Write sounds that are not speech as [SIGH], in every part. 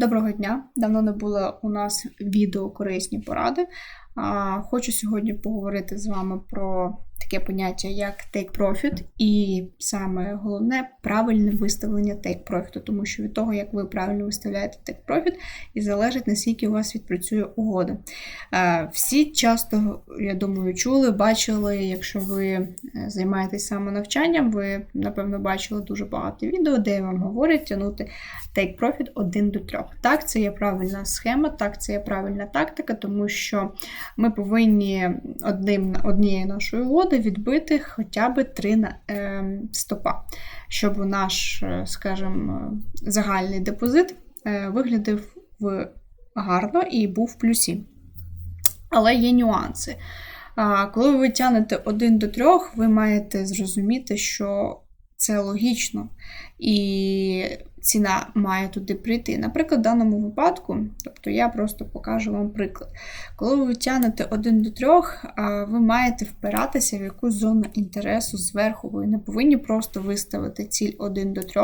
Доброго дня! Давно не було у нас відео корисні поради. Хочу сьогодні поговорити з вами про таке поняття, як take profit, і саме головне правильне виставлення take profit, тому що від того, як ви правильно виставляєте take profit, і залежить, наскільки у вас відпрацює угода. Всі часто, я думаю, чули, бачили, якщо ви е, займаєтесь самонавчанням, ви, напевно, бачили дуже багато відео, де вам говорять тягнути take profit 1 до 3. Так, це є правильна схема, так, це є правильна тактика, тому що ми повинні одним, однією нашою угоди відбити хоча б 3 е, стопа, щоб наш, е, скажімо, загальний депозит е, виглядав гарно і був в плюсі. Але є нюанси. Коли ви тянете 1 до 3, ви маєте зрозуміти, що це логічно. І ціна має туди прийти. Наприклад, в даному випадку, тобто я просто покажу вам приклад. Коли ви тягнете 1 до 3, ви маєте впиратися в якусь зону інтересу зверху. Ви не повинні просто виставити ціль 1 до 3.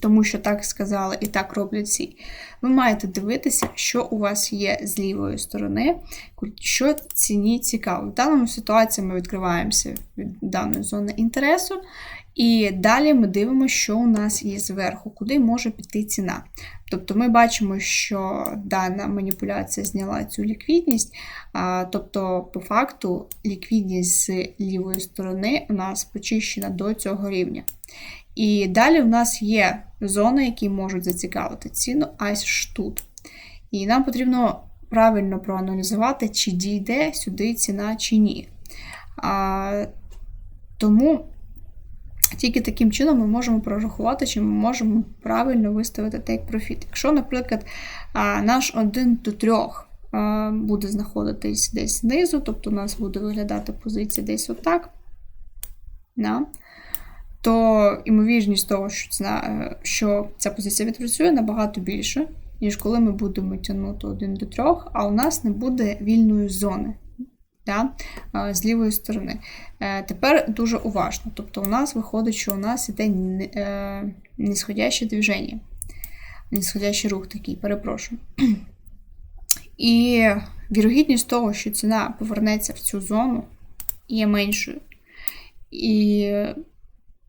Тому що так сказали і так роблять всі. Ви маєте дивитися, що у вас є з лівої сторони, що ціні цікаво. В даному ситуації ми відкриваємося від даної зони інтересу, і далі ми дивимося, що у нас є зверху, куди може піти ціна. Тобто ми бачимо, що дана маніпуляція зняла цю ліквідність, тобто, по факту, ліквідність з лівої сторони у нас почищена до цього рівня. І далі в нас є зони, які можуть зацікавити ціну аж тут. І нам потрібно правильно проаналізувати, чи дійде сюди ціна, чи ні. А, Тому тільки таким чином ми можемо прорахувати, чи ми можемо правильно виставити take profit. Якщо, наприклад, наш 1 до 3 буде знаходитись десь знизу, тобто у нас буде виглядати позиція десь отак. Да? то ймовірність того, е, що ця позиція відпрацює, набагато більше, ніж коли ми будемо тягнути один до трьох, а у нас не буде вільної зони да, з лівої сторони. Е, тепер дуже уважно. Тобто, у нас виходить, що у нас іде е, нисходяще движення, нисходящий рух такий, перепрошую. [CLEARS THROAT] І вірогідність того, що ціна повернеться в цю зону, є меншою. І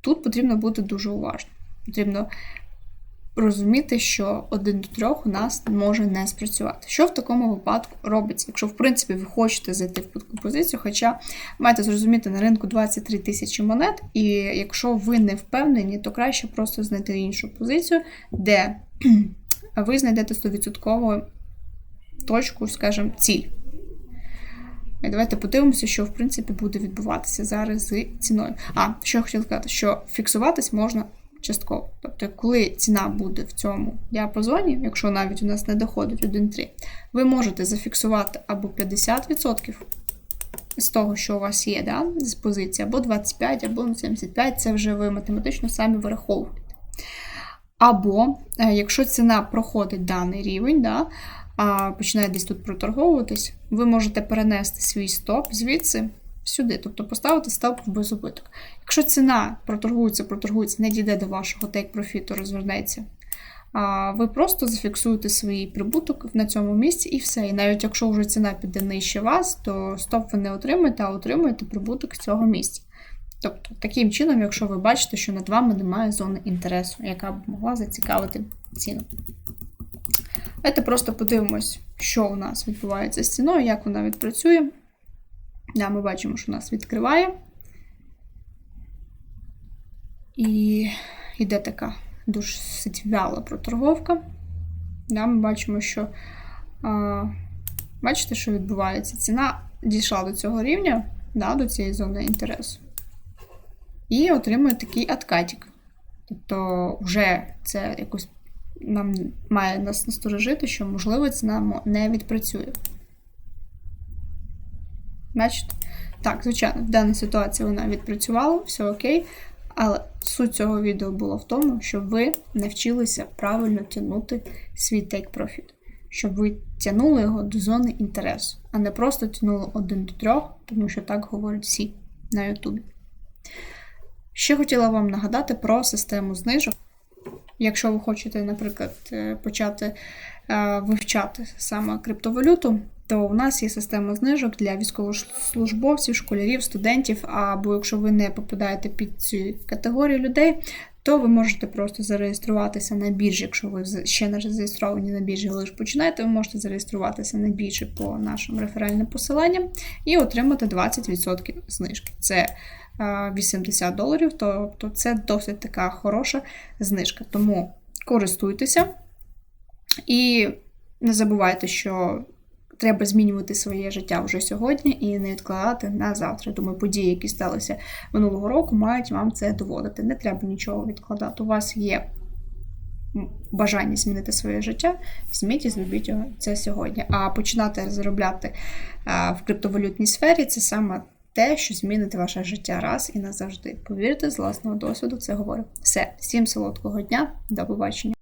Тут потрібно бути дуже уважним. Потрібно розуміти, що один до трьох у нас може не спрацювати. Що в такому випадку робиться? Якщо, в принципі, ви хочете зайти в таку позицію, хоча маєте зрозуміти на ринку 23 тисячі монет, і якщо ви не впевнені, то краще просто знайти іншу позицію, де [CLEARS THROAT] ви знайдете 100% точку, скажімо, ціль. І давайте подивимося, що в принципі буде відбуватися зараз з ціною. А, що я хотіла сказати, що фіксуватись можна частково. Тобто, коли ціна буде в цьому діапазоні, якщо навіть у нас не доходить 1,3, ви можете зафіксувати або 50% з того, що у вас є, да, з позиції, або 25, або 75, це вже ви математично самі вираховуєте. Або, е, якщо ціна проходить даний рівень, да, а починає десь тут проторговуватись, ви можете перенести свій стоп звідси сюди, тобто поставити стоп в безубиток. Якщо ціна проторгується, проторгується, не дійде до вашого тейк-профіту, розвернеться. А ви просто зафіксуєте свій прибуток на цьому місці і все. І навіть якщо вже ціна піде нижче вас, то стоп ви не отримаєте, а отримуєте прибуток з цього місця. Тобто, таким чином, якщо ви бачите, що над вами немає зони інтересу, яка б могла зацікавити ціну. Давайте просто подивимось, що у нас відбувається з ціною, як вона відпрацює. Да, Ми бачимо, що нас відкриває. І йде така дуже вяла проторговка. Да, Ми бачимо, що а, бачите, що відбувається? Ціна дійшла до цього рівня, да, до цієї зони інтересу. І отримує такий откатик. Тобто, вже це якось нам має нас насторожити, що, можливо, ціна не відпрацює. Бачите? Так, звичайно, в даній ситуації вона відпрацювала, все окей. Але суть цього відео було в тому, щоб ви навчилися правильно тягнути свій take profit. Щоб ви тягнули його до зони інтересу, а не просто тягнули один до трьох, тому що так говорять всі на Ютубі. Ще хотіла вам нагадати про систему знижок якщо ви хочете, наприклад, е, почати е, вивчати саме криптовалюту, то у нас є система знижок для військовослужбовців, школярів, студентів. Або якщо ви не попадаєте під цю категорію людей, то ви можете просто зареєструватися на біржі, якщо ви ще не зареєстровані на біржі, ви лише починаєте, ви можете зареєструватися на біржі по нашим реферальним посиланням і отримати 20% знижки. Це 80 доларів, тобто це досить така хороша знижка. Тому користуйтеся і не забувайте, що треба змінювати своє життя вже сьогодні і не відкладати на завтра. Думаю, події, які сталися минулого року, мають вам це доводити. Не треба нічого відкладати. У вас є бажання змінити своє життя, візьміть і зробіть це сьогодні. А починати заробляти в криптовалютній сфері це саме те, що змінить ваше життя раз і назавжди. Повірте, з власного досвіду це говорю. Все, всім солодкого дня, до побачення.